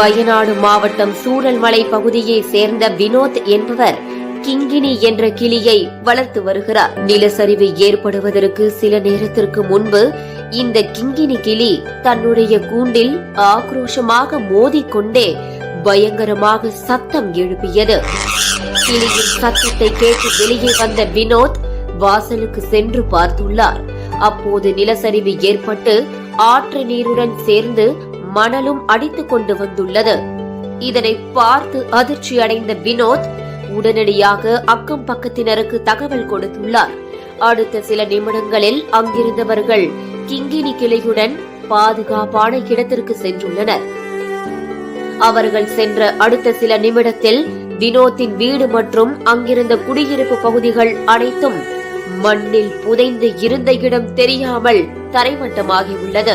வயநாடு மாவட்டம் சூழல்மலை பகுதியைச் சேர்ந்த வினோத் என்பவர் கிங்கினி என்ற கிளியை வளர்த்து வருகிறார். நிலச்சரிவு ஏற்படுவதற்கு சில நேரத்திற்கு முன்பு இந்த கிங்கினி கிளி தன்னுடைய கூண்டில் ஆக்ரோஷமாக மோதிக்கொண்டே பயங்கரமாக சத்தம் எழுப்பியது. கிளியின் சத்தத்தை கேட்டு வெளியே வந்த வினோத் வாசலுக்கு சென்று பார்த்துள்ளார். அப்போது நிலச்சரிவு ஏற்பட்டு ஆற்று நீருடன் சேர்ந்து மணலும் அடித்துக் கொண்டு வந்துள்ளது. இதனை பார்த்து அதிர்ச்சி அடைந்த வினோத் உடனடியாக அக்கம் பக்கத்தினருக்கு தகவல் கொடுத்துள்ளார். அடுத்த சில நிமிடங்களில் அங்கிருந்தவர்கள் கிங்கினி கிளையுடன் பாதுகாப்பான இடத்திற்கு சென்றுள்ளனர். அவர்கள் சென்ற அடுத்த சில நிமிடத்தில் வினோத்தின் வீடு மற்றும் அங்கிருந்த குடியிருப்பு பகுதிகள் அனைத்தும் மண்ணில் புதைந்து இருந்த இடம் தெரியாமல் தரைமட்டமாகியுள்ளது